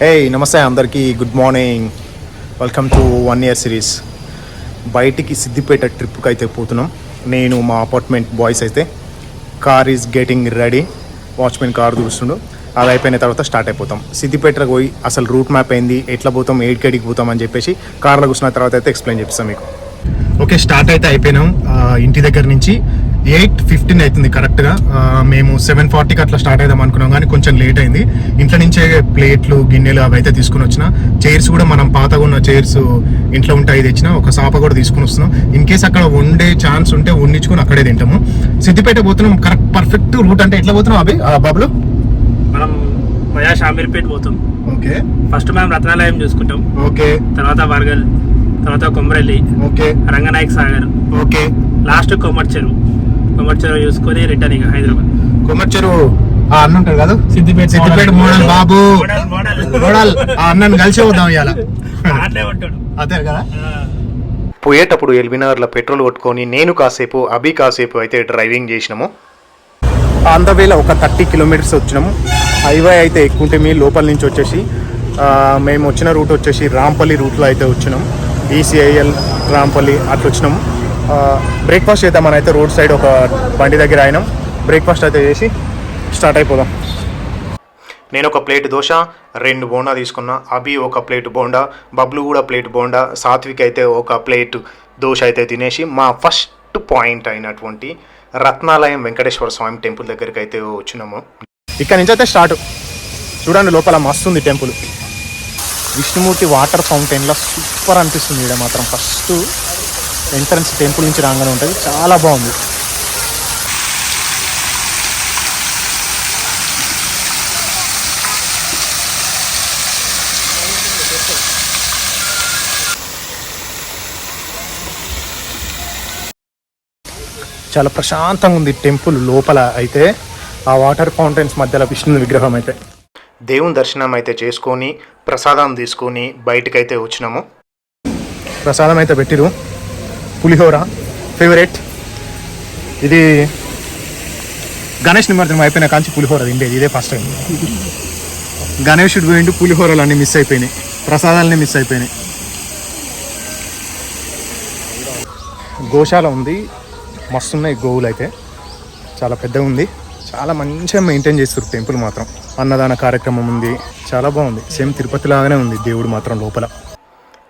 హే నమస్తే అందరికీ. Good morning welcome to one year series బయటికి సిద్దిపేట ట్రిప్కి అయితే పోతున్నాం. నేను మా అపార్ట్మెంట్ బాయ్స్ అయితే car is getting ready watchman car చూస్తుండు అది అయిపోయిన తర్వాత స్టార్ట్ అయిపోతాం. సిద్దిపేటకు పోయి అసలు రూట్ మ్యాప్ అయింది ఎట్లా పోతాం ఏడికేడికి పోతాం అని చెప్పేసి కార్లో కూర్చున్న తర్వాత అయితే ఎక్స్ప్లెయిన్ చేస్తాం మీకు. ఓకే స్టార్ట్ అయితే అయిపోయినాం. ఇంటి దగ్గర నుంచి ఎయిట్ ఫిఫ్టీన్ అవుతుంది కరెక్ట్గా. మేము సెవెన్ ఫార్టీకి అట్లా స్టార్ట్ అయిదాం అనుకున్నాం కానీ కొంచెం లేట్ అయింది. ఇంట్లో నుంచే ప్లేట్లు గిన్నెలు అవి అయితే తీసుకుని వచ్చిన. చైర్స్ కూడా మనం పాతగా ఉన్న చైర్స్ ఇంట్లో ఉంటాయి తెచ్చిన ఒక సాప కూడా తీసుకుని వస్తున్నాం. ఇన్ కేస్ అక్కడ వండే ఛాన్స్ ఉంటే వండించుకొని అక్కడే తింటాము. సిద్దిపేట పోతున్నాం కరెక్ట్ పర్ఫెక్ట్ రూట్ అంటే ఎట్లా పోతున్నాం అవి బాబులు? మనం వయా షామీర్పేట్ పోతాం. ఓకే. ఫస్ట్ మనం రత్నాలయం చూసుకుంటాం. ఓకే. తర్వాత వరగల్ తర్వాత Komaralli okay. Ranganayak Sagar. Okay. Last Kommati చెరువు కొమ్మటి చెరువు చూసుకొని రిటర్న్ ఇక హైదరాబాద్. కొమ్మచ్చెరు ఆ అన్న ఉంటాడు కదా? సిద్దిపేట సిద్దిపేట మోడల్. బాబు. మోడల్ ఆ అన్నని కలిసి వద్దాం ఇవాళ అట్లే ఉంటాడు. అదే కదా? పోయేటప్పుడు ఎల్బినగర్లో పెట్రోల్ కొట్టుకొని నేను కాసేపు అభి కాసేపు అయితే డ్రైవింగ్ చేసినాము. ఆంధ్రవేల ఒక థర్టీ కిలోమీటర్స్ వచ్చినాము. హైవే అయితే ఎక్కుంటే మీ లోపల నుంచి వచ్చేసి ఆ, మేము వచ్చిన రూట్ వచ్చేసి రాంపల్లి రూట్లో అయితే వచ్చినాం. ఈసీఐఎల్ రాంపల్లి అట్లా వచ్చినాము. బ్రేక్ఫాస్ట్ చేద్దామని అయితే రోడ్ సైడ్ ఒక బండి దగ్గర అయినాం బ్రేక్ఫాస్ట్ అయితే చేసి స్టార్ట్ అయిపోదాం. నేను ఒక ప్లేట్ దోశ రెండు బోండా తీసుకున్నా. అభి ఒక ప్లేట్ బోండా బబ్లు కూడా ప్లేట్ బోండా సాత్విక్ అయితే ఒక ప్లేట్ దోశ అయితే తినేసి మా ఫస్ట్ పాయింట్ అయినటువంటి రత్నాలయం వెంకటేశ్వర స్వామి టెంపుల్ దగ్గరికి అయితే వచ్చినాము. ఇక్కడ నుంచి అయితే స్టార్ట్ చూడండి లోపల మస్తు ఉంది టెంపుల్. విష్ణుమూర్తి వాటర్ ఫౌంటైన్లో సూపర్ అనిపిస్తుంది ఇక్కడ మాత్రం. ఫస్ట్ ఎంట్రన్స్ టెంపుల్ నుంచి రాగానే ఉంటుంది. చాలా బాగుంది. చాలా ప్రశాంతంగా ఉంది టెంపుల్ లోపల అయితే. ఆ వాటర్ ఫౌంటైన్స్ మధ్యలో విష్ణు విగ్రహం అయితే. దేవుని దర్శనం అయితే చేసుకొని ప్రసాదం తీసుకొని బయటకు అయితే వచ్చినాము. ప్రసాదం అయితే పెట్టిరు. పులిహోర ఫేవరెట్ ఇది గణేష్ నిమజ్జనం అయిపోయిన కాంచి పులిహోర తిండేది ఇదే ఫస్ట్ టైం గణేషుడు పోయిండు పులిహోరలు అన్నీ మిస్ అయిపోయినాయి ప్రసాదాలన్నీ మిస్ అయిపోయినాయి. గోశాల ఉంది మస్తున్నాయి గోవులు అయితే. చాలా పెద్దగా ఉంది. చాలా మంచిగా మెయింటైన్ చేస్తారు టెంపుల్ మాత్రం. అన్నదాన కార్యక్రమం ఉంది చాలా బాగుంది. సేమ్ తిరుపతి లాగానే ఉంది దేవుడు మాత్రం లోపల.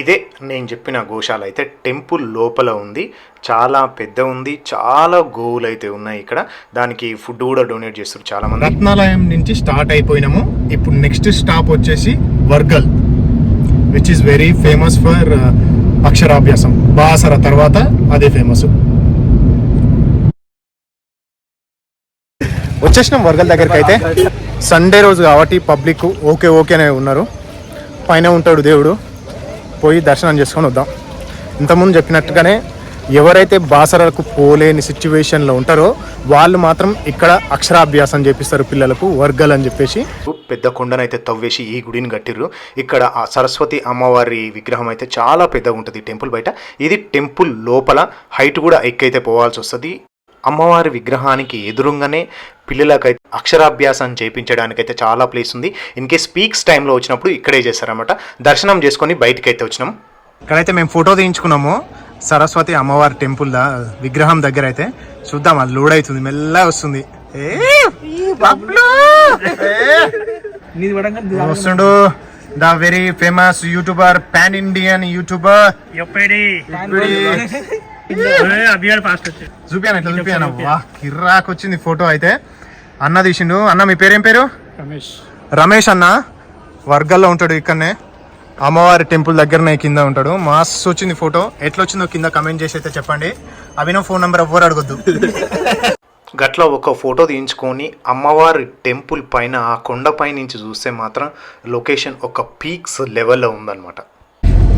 ఇదే నేను చెప్పిన గోశాల అయితే టెంపుల్ లోపల ఉంది. చాలా పెద్ద ఉంది. చాలా గోవులు అయితే ఉన్నాయి ఇక్కడ. దానికి ఫుడ్ కూడా డొనేట్ చేస్తారు చాలా మంది రత్నాలయం నుంచి స్టార్ట్ అయిపోయినాము. ఇప్పుడు నెక్స్ట్ స్టాప్ వచ్చేసి Vargal which is very famous for Aksharabhyasam. Basara తర్వాత అదే ఫేమస్ వచ్చేసినాం వర్గల్ దగ్గరికి అయితే. సండే రోజు కాబట్టి పబ్లిక్ ఓకే ఓకేనే ఉన్నారు. పైన ఉంటాడు దేవుడు. పోయి దర్శనం చేసుకొని వద్దాం. ఇంతకుముందు చెప్పినట్టుగానే ఎవరైతే బాసరకు పోలేని సిచ్యువేషన్లో ఉంటారో వాళ్ళు మాత్రం ఇక్కడ అక్షరాభ్యాసం చేపిస్తారు పిల్లలకు వర్గాలు అని చెప్పేసి. పెద్ద కొండనైతే తవ్వేసి ఈ గుడిని కట్టిర్రు. ఇక్కడ ఆ సరస్వతి అమ్మవారి విగ్రహం అయితే చాలా పెద్దగా ఉంటుంది టెంపుల్ బయట. ఇది టెంపుల్ లోపల హైట్ కూడా ఎక్కైతే పోవాల్సి వస్తుంది. అమ్మవారి విగ్రహానికి ఎదురుగానే పిల్లలకైతే అక్షరాభ్యాసం చేయించడానికైతే చాలా ప్లేస్ ఉంది. ఇన్ కేస్ పీక్స్ టైంలో వచ్చినప్పుడు ఇక్కడే చేస్తారన్నమాట. దర్శనం చేసుకొని బయటికి అయితే వచ్చినాం. ఇక్కడైతే మేము ఫోటో తీయించుకున్నాము. సరస్వతి అమ్మవారి టెంపుల్ దా విగ్రహం దగ్గర అయితే. చూద్దాం అది లోడ్ అవుతుంది మెల్లగా వస్తుంది. ఏ, బబ్లు! ఏ, నీది పడంగా వస్తుండు. The very famous YouTuber pan Indian YouTuber చూపియాను ఇట్లా చూపియాను వా కిర్రాక్ వచ్చింది ఫోటో అయితే. అన్న తీసిండు. అన్న మీ పేరేం పేరు? రమేష్. రమేష్ అన్న. వర్గల్లో ఉంటాడు ఇక్కడనే. అమ్మవారి టెంపుల్ దగ్గరనే కింద ఉంటాడు. మాస్ వచ్చింది ఫోటో. ఎట్లా వచ్చిందో కింద కమెంట్ చేసి అయితే చెప్పండి. అభినవ్ ఫోన్ నెంబర్ ఎవ్వరు అడగొద్దు. గట్ల ఒక ఫోటో తీయించుకొని అమ్మవారి టెంపుల్ పైన ఆ కొండపై నుంచి చూస్తే మాత్రం లొకేషన్ ఒక పీక్స్ లెవెల్లో ఉందన్నమాట.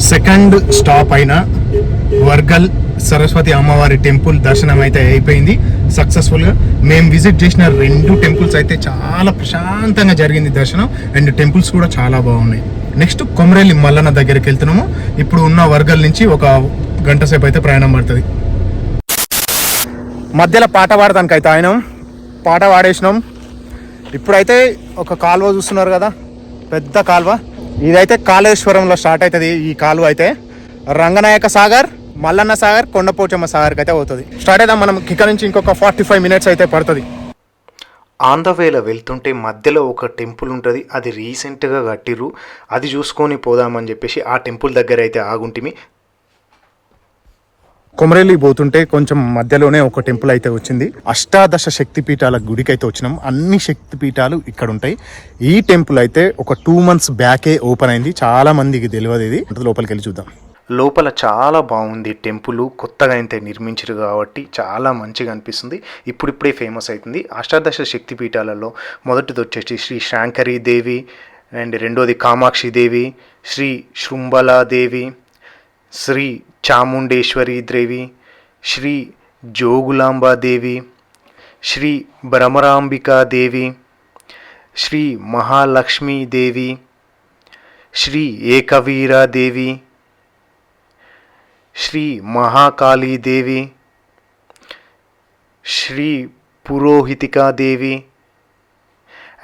సెకండ్ స్టాప్ అయిన వర్గల్ సరస్వతి అమ్మవారి టెంపుల్ దర్శనం అయితే అయిపోయింది. సక్సెస్ఫుల్గా మేము విజిట్ చేసిన రెండు టెంపుల్స్ అయితే చాలా ప్రశాంతంగా జరిగింది దర్శనం. అండ్ టెంపుల్స్ కూడా చాలా బాగున్నాయి. నెక్స్ట్ కొమరేలి మల్లన్న దగ్గరికి వెళ్తున్నాము. ఇప్పుడు ఉన్న వర్గాల నుంచి ఒక గంట సేపు అయితే ప్రయాణం పడుతుంది. మధ్యలో పాట పాడదానికి అయితే ఆయన పాట పాడేసినాం. ఇప్పుడైతే ఒక కాలువ చూస్తున్నారు కదా పెద్ద కాలువ. ఇదైతే కాళేశ్వరంలో స్టార్ట్ అవుతుంది ఈ కాలువ అయితే. రంగనాయక సాగర్ మల్లన్న సాగర్ కొండపోచమ్మ సాగర్కి అయితే అవుతుంది స్టార్ట్ అయితే మనం ఇక్కడ నుంచి ఇంకొక ఫార్టీ ఫైవ్ మినిట్స్ అయితే పడుతుంది. ఆన్ ద వేలో వెళ్తుంటే మధ్యలో ఒక టెంపుల్ ఉంటుంది అది రీసెంట్గా కట్టిర్రు. అది చూసుకొని పోదామని చెప్పేసి ఆ టెంపుల్ దగ్గర అయితే ఆగుంటిమి. కొమరేలి పోతుంటే కొంచెం మధ్యలోనే ఒక టెంపుల్ అయితే వచ్చింది. అష్టాదశ శక్తి పీఠాల గుడికి అయితే వచ్చినాం. అన్ని శక్తి పీఠాలు ఇక్కడ ఉంటాయి ఈ టెంపుల్ అయితే ఒక టూ మంత్స్ బ్యాకే ఓపెన్ అయింది. చాలా మందికి తెలియదు ఇది. లోపలికి వెళ్ళి చూద్దాం. లోపల చాలా బాగుంది టెంపుల్ కొత్తగా అయితే నిర్మించారు కాబట్టి చాలా మంచిగా అనిపిస్తుంది. ఇప్పుడిప్పుడే ఫేమస్ అవుతుంది అష్టాదశ శక్తి పీఠాలలో మొదటిది వచ్చేసి శ్రీ శాంకరీ దేవి అండ్ రెండోది కామాక్షి దేవి శ్రీ శృంబలాదేవి శ్రీ చాముండేశ్వరి దేవి శ్రీ జోగులాంబాదేవి శ్రీ భ్రమరాంబికాదేవి శ్రీ మహాలక్ష్మీదేవి శ్రీ ఏకవీరాదేవి శ్రీ మహాకాళీదేవి శ్రీ పురోహితికాదేవి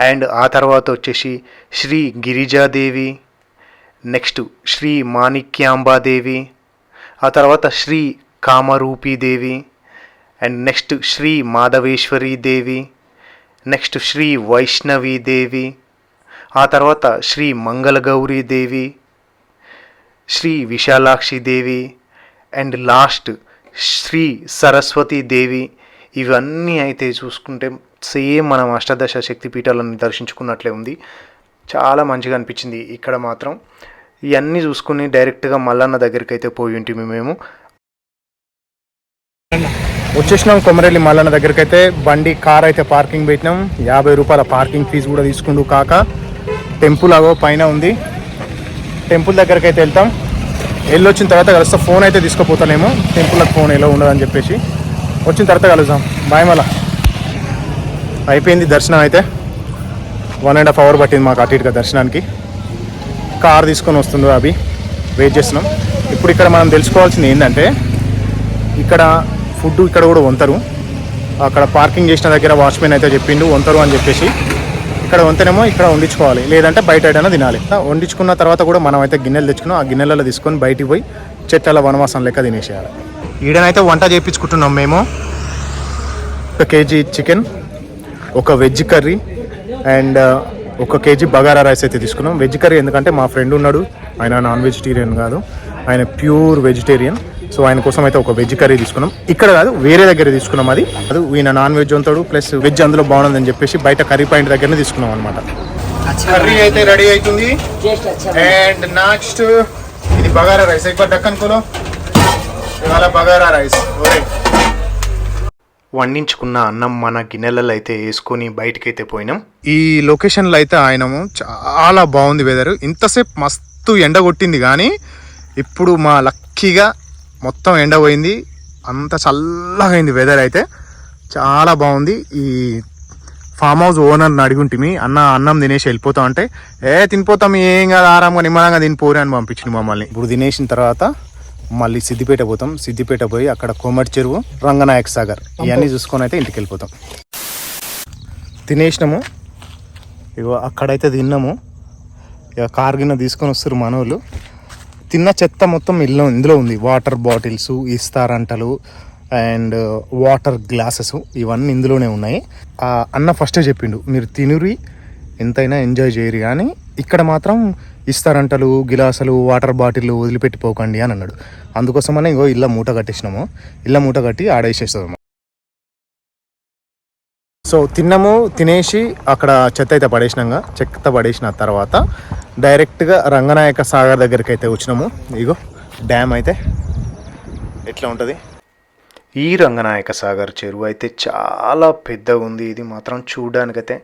అండ్ ఆ తర్వాత వచ్చేసి శ్రీ గిరిజాదేవి నెక్స్ట్ శ్రీ మాణిక్యాంబాదేవి ఆ తర్వాత Shri Kamarupi Devi and next Shri Madhaveshwari Devi next Shri Vaishnavi Devi ఆ తర్వాత శ్రీ మంగళగౌరీదేవి శ్రీ విశాలాక్షి దేవి అండ్ లాస్ట్ శ్రీ సరస్వతి దేవి ఇవన్నీ అయితే చూసుకుంటే సేమ్ మనం అష్టాదశ శక్తి పీఠాలను దర్శించుకున్నట్లే ఉంది. చాలా మంచిగా అనిపించింది ఇక్కడ మాత్రం. ఇవన్నీ చూసుకుని డైరెక్ట్గా మల్లన్న దగ్గరికి అయితే పోయి ఉంటుంది మేము. వచ్చేసినాం కొమరెల్లి మల్లన్న దగ్గరికి అయితే బండి కార్ అయితే పార్కింగ్ పెట్టినాం. యాభై రూపాయల పార్కింగ్ ఫీజు కూడా తీసుకుంటూ కాక. టెంపుల్ అగో పైన ఉంది. టెంపుల్ దగ్గరికి అయితే వెళ్తాం. వెళ్ళి వచ్చిన తర్వాత కలుస్తా. ఫోన్ అయితే తీసుకుపోతానేమో టెంపుల్కి ఫోన్ ఎలా ఉండదని చెప్పేసి. వచ్చిన తర్వాత కలుద్దాం. బాయ్ మళ్ళా. అయిపోయింది దర్శనం అయితే. వన్ అండ్ హాఫ్ అవర్ పట్టింది మాకు అటు ఇటుగా దర్శనానికి. కార్ తీసుకొని వస్తుంది అవి వెయిట్ చేస్తున్నాం. ఇప్పుడు ఇక్కడ మనం తెలుసుకోవాల్సింది ఏంటంటే ఇక్కడ ఫుడ్ ఇక్కడ కూడా వంతరు. అక్కడ పార్కింగ్ చేసిన దగ్గర వాచ్మెన్ అయితే చెప్పిండు వంతరు అని చెప్పేసి. ఇక్కడ వంతనేమో ఇక్కడ వండించుకోవాలి. లేదంటే బయట ఏదైనా తినాలి. వండించుకున్న తర్వాత కూడా మనం అయితే గిన్నెలు తెచ్చుకున్నాం. ఆ గిన్నెలలో తీసుకొని బయటికి పోయి చెట్ల వనవాసం లెక్క తినేసేయాలి. ఈడనైతే వంట చేయించుకుంటున్నాం మేము. ఒక కేజీ చికెన్ ఒక వెజ్ కర్రీ అండ్ ఒక కేజీ బగారా రైస్ అయితే తీసుకున్నాం. వెజ్ కర్రీ ఎందుకంటే మా ఫ్రెండ్ ఉన్నాడు. ఆయన నాన్ వెజిటేరియన్ కాదు. ఆయన ప్యూర్ వెజిటేరియన్. సో ఆయన కోసం అయితే ఒక వెజ్ కర్రీ తీసుకున్నాం. ఇక్కడ కాదు వేరే దగ్గర తీసుకున్నాం అది. అది ఈయన నాన్ వెజ్ ఉంటాడు ప్లస్ వెజ్ అందులో బాగుందని చెప్పేసి బయట కర్రీ పాయింట్ దగ్గరనే తీసుకున్నాం అనమాట కర్రీ అయితే రెడీ అవుతుంది అండ్ నెక్స్ట్ ఇది బగారా రైస్ ఎక్కువ డక్కన్ కులో ఇవాళ బగారా రైస్ ఓరే వండించుకున్న అన్నం మన గిన్నెలలో అయితే వేసుకొని బయటకైతే పోయినాం. ఈ లొకేషన్లో అయితే ఆయనము చాలా బాగుంది వెదర్ ఇంతసేపు మస్తు ఎండ కొట్టింది కానీ ఇప్పుడు మా లక్కీగా మొత్తం ఎండ పోయింది. అంత చల్లగా అయింది వెదర్ అయితే. చాలా బాగుంది. ఈ ఫామ్ హౌస్ ఓనర్ని అడిగుంటిమి అన్న అన్నం తినేసి వెళ్ళిపోతాం అంటే ఏ తినిపోతాం ఏం కాదు ఆరాంగా నిమ్మలంగా తినిపోరు అని పంపించింది మమ్మల్ని. ఇప్పుడు తినేసిన తర్వాత మళ్ళీ సిద్దిపేట పోతాం. సిద్దిపేట పోయి అక్కడ కోమటి చెరువు రంగనాయక సాగర్ ఇవన్నీ చూసుకొని అయితే ఇంటికి వెళ్ళిపోతాం. తినేసినాము. ఇగో అక్కడైతే తిన్నాము. ఇక కార్ గిన్నె తీసుకొని వస్తారు మనోళ్ళు. తిన్న చెత్త మొత్తం ఇల్లు ఇందులో ఉంది. వాటర్ బాటిల్స్ ఇస్తారంటలు అండ్ వాటర్ గ్లాసెస్ ఇవన్నీ ఇందులోనే ఉన్నాయి. ఆ అన్న ఫస్టే చెప్పిండు మీరు తినురి ఎంతైనా ఎంజాయ్ చేయరు కానీ ఇక్కడ మాత్రం ఇస్తారంటలు గిలాసులు వాటర్ బాటిల్ వదిలిపెట్టిపోకండి అని అన్నాడు. అందుకోసమనే ఇగో ఇళ్ళ మూట కట్టేసినాము. ఇళ్ళ మూట కట్టి ఆడేసేస్తాము సో తిన్నాము తినేసి అక్కడ చెత్త అయితే పడేసినాక చెత్త పడేసిన తర్వాత డైరెక్ట్గా రంగనాయక సాగర్ దగ్గరికి అయితే వచ్చినాము. ఇగో డ్యామ్ అయితే ఎట్లా ఉంటుంది? ఈ రంగనాయక సాగర్ చెరువు అయితే చాలా పెద్దగా ఉంది. ఇది మాత్రం చూడడానికైతే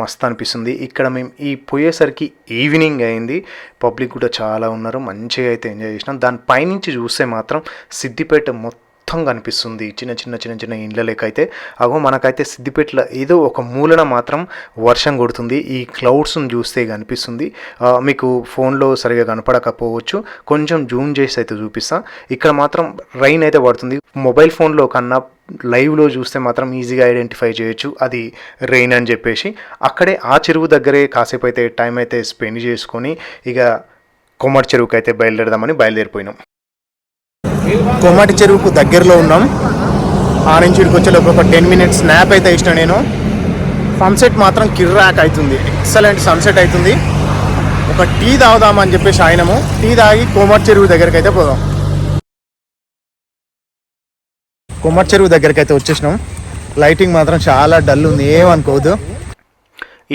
మస్తు అనిపిస్తుంది. ఇక్కడ మేము ఈ పోయేసరికి ఈవినింగ్ అయింది. పబ్లిక్ కూడా చాలా ఉన్నారు. మంచిగా అయితే ఎంజాయ్ చేసినాం. దానిపైనుంచి చూస్తే మాత్రం సిద్దిపేట మొత్తం మొత్తం కనిపిస్తుంది చిన్న చిన్న చిన్న చిన్న ఇండ్లలోకైతే అయితే అగో మనకైతే సిద్దిపేటలో ఏదో ఒక మూలన మాత్రం వర్షం కొడుతుంది. ఈ క్లౌడ్స్ని చూస్తే కనిపిస్తుంది. మీకు ఫోన్లో సరిగా కనపడకపోవచ్చు. కొంచెం జూమ్ చేసి అయితే చూపిస్తా. ఇక్కడ మాత్రం రైన్ అయితే పడుతుంది. మొబైల్ ఫోన్లో కన్నా లైవ్లో చూస్తే మాత్రం ఈజీగా ఐడెంటిఫై చేయొచ్చు. అది రెయిన్ అని చెప్పేసి. అక్కడే ఆ చెరువు దగ్గరే కాసేపు అయితే టైం అయితే స్పెండ్ చేసుకొని ఇక కొమ్మటి చెరువుకి అయితే బయలుదేరదామని బయలుదేరిపోయినాం. కోమటి చెరువుకు దగ్గరలో ఉన్నాం. ఆ నుంచి ఇక్కడికి వచ్చేలోపు ఒక టెన్ మినిట్స్ స్నాప్ అయితే ఇచ్చిన నేను. సన్సెట్ మాత్రం కిర్రాక్ అవుతుంది. ఎక్సలెంట్ సన్సెట్ అవుతుంది. ఒక టీ తాగుదామని చెప్పేసి ఆయనము. టీ తాగి కోమటి చెరువు దగ్గరికి అయితే పోదాం. కోమటి చెరువు దగ్గరికి అయితే వచ్చేసినాం. లైటింగ్ మాత్రం చాలా డల్ ఉంది. ఏమనుకోవద్దు.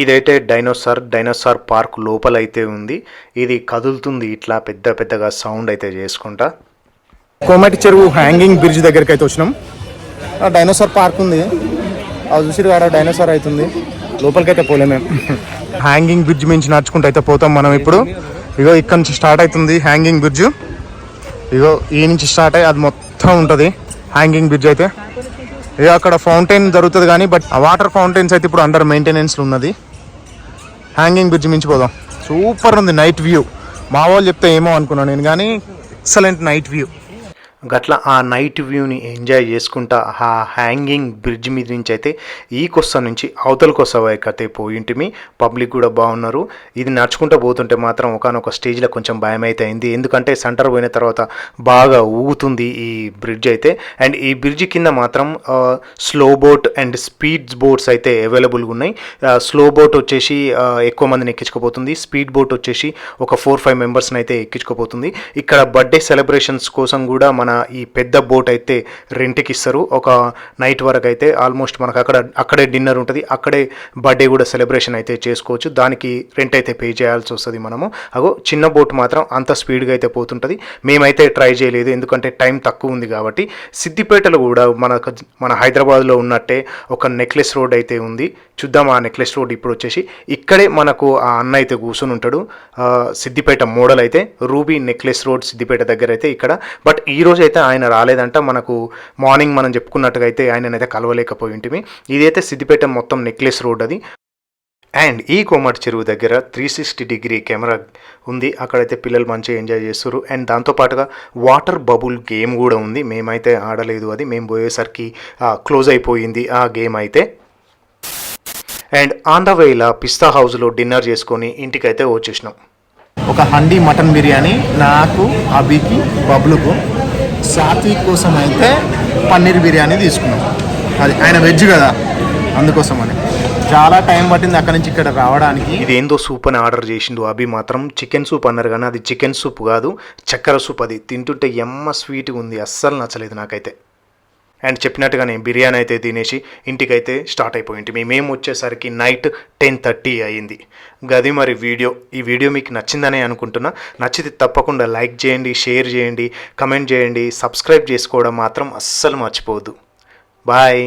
ఇదైతే డైనోసార్ డైనోసార్ పార్క్ లోపల అయితే ఉంది. ఇది కదులుతుంది ఇట్లా పెద్ద పెద్దగా సౌండ్ అయితే చేసుకుంటా. కోమటి చెరువు హ్యాంగింగ్ బ్రిడ్జ్ దగ్గరికి అయితే వచ్చినాం. ఆ డైనోసార్ పార్క్ ఉంది. అది చూసి ఆడ డైనోసార్ అవుతుంది. లోపలికి అయితే పోలేం మేము. హ్యాంగింగ్ బ్రిడ్జ్ మించి నడుచుకుంటూ అయితే పోతాం మనం ఇప్పుడు. ఇగో ఇక్కడ నుంచి స్టార్ట్ అవుతుంది హ్యాంగింగ్ బ్రిడ్జ్ ఇగో ఈ నుంచి స్టార్ట్ అయ్యి అది మొత్తం ఉంటుంది. హ్యాంగింగ్ బ్రిడ్జ్ అయితే. ఇక అక్కడ ఫౌంటైన్ జరుగుతుంది కానీ బట్ ఆ వాటర్ ఫౌంటైన్స్ అయితే ఇప్పుడు అండర్ మెయింటెనెన్స్లో ఉన్నది. హ్యాంగింగ్ బ్రిడ్జ్ మించి పోదాం. సూపర్ ఉంది నైట్ వ్యూ మా వాళ్ళు చెప్తే ఏమో అనుకున్నాను నేను కానీ ఎక్సలెంట్ నైట్ వ్యూ గట్ల ఆ నైట్ వ్యూని ఎంజాయ్ చేసుకుంటా ఆ హ్యాంగింగ్ బ్రిడ్జ్ మీద నుంచి అయితే ఈ కొస్స నుంచి అవతల కొస్స వైపు అయితే పోయింటిమి. పబ్లిక్ కూడా బాగున్నారు. ఇది నడుచుకుంటూ పోతుంటే మాత్రం ఒకనొక స్టేజ్లో కొంచెం భయం అయితే అయింది ఎందుకంటే సెంటర్ పోయిన తర్వాత బాగా ఊగుతుంది ఈ బ్రిడ్జ్ అయితే. అండ్ ఈ బ్రిడ్జ్ కింద మాత్రం slow boat and speed boats అయితే అవైలబుల్గా ఉన్నాయి స్లో బోట్ వచ్చేసి ఎక్కువ మందిని ఎక్కించుకోపోతుంది స్పీడ్ బోట్ వచ్చేసి ఒక ఫోర్ ఫైవ్ మెంబర్స్ని అయితే ఎక్కించుకోపోతుంది ఇక్కడ బర్త్డే సెలబ్రేషన్స్ కోసం కూడా మన ఈ పెద్ద బోట్ అయితే రెంట్కి ఇస్తారు ఒక నైట్ వరకు అయితే ఆల్మోస్ట్ మనకు అక్కడ అక్కడే డిన్నర్ ఉంటుంది. అక్కడే బర్త్డే కూడా సెలబ్రేషన్ అయితే చేసుకోవచ్చు. దానికి రెంట్ అయితే పే చేయాల్సి వస్తుంది మనము. అగో చిన్న బోట్ మాత్రం అంత స్పీడ్గా అయితే పోతుంటుంది. మేమైతే ట్రై చేయలేదు. ఎందుకంటే టైం తక్కువ ఉంది కాబట్టి. సిద్దిపేటలో కూడా మనకు మన హైదరాబాద్లో ఉన్నట్టే ఒక నెక్లెస్ రోడ్ అయితే ఉంది. చూద్దాం ఆ నెక్లెస్ రోడ్ ఇప్పుడు వచ్చేసి. ఇక్కడే మనకు ఆ అన్న అయితే కూర్చొని ఉంటాడు. సిద్దిపేట మోడల్ అయితే రూబీ నెక్లెస్ రోడ్ సిద్దిపేట దగ్గర అయితే ఇక్కడ. బట్ ఈ రోజు అయితే ఆయన రాలేదంట. మనకు మార్నింగ్ మనం చెప్పుకున్నట్టుగా అయితే ఆయననైతే కలవలేకపోయి ఉంటిమి ఇదైతే సిద్దిపేట మొత్తం నెక్లెస్ రోడ్ అది అండ్ ఈ కోమటి చెరువు దగ్గర త్రీ సిక్స్టీ డిగ్రీ కెమెరా ఉంది. అక్కడైతే పిల్లలు మంచిగా ఎంజాయ్ చేస్తారు అండ్ దాంతోపాటుగా వాటర్ బబుల్ గేమ్ కూడా ఉంది. మేమైతే ఆడలేదు అది. మేము పోయేసరికి క్లోజ్ అయిపోయింది ఆ గేమ్ అయితే. అండ్ ఆన్ ద వేలా పిస్తా హౌస్లో డిన్నర్ చేసుకొని ఇంటికైతే వచ్చేసినాం. ఒక హండీ మటన్ బిర్యానీ నాకు అభికి బబ్లుకు సాత్విక్ కోసం అయితే పన్నీర్ బిర్యానీ తీసుకున్నాం. అది ఆయన వెజ్ కదా అందుకోసం అని చాలా టైం పట్టింది అక్కడి నుంచి ఇక్కడ రావడానికి. ఇదేందో సూప్ అని ఆర్డర్ చేసిండు అభి మాత్రం. చికెన్ సూప్ అన్నారు కానీ అది చికెన్ సూప్ కాదు చక్కెర సూప్ అది. తింటుంటే ఎమ్మ స్వీట్గా ఉంది అస్సలు నచ్చలేదు నాకైతే. అండ్ చెప్పినట్టుగానే బిర్యానీ అయితే తినేసి ఇంటికైతే స్టార్ట్ అయిపోయింది. మేము వచ్చేసరికి నైట్ టెన్ థర్టీ అయ్యింది. గది మరి వీడియో ఈ వీడియో మీకు నచ్చిందనే అనుకుంటున్నా. నచ్చితే తప్పకుండా లైక్ చేయండి షేర్ చేయండి కమెంట్ చేయండి సబ్స్క్రైబ్ చేసుకోవడం మాత్రం అస్సలు మర్చిపోవద్దు. బాయ్.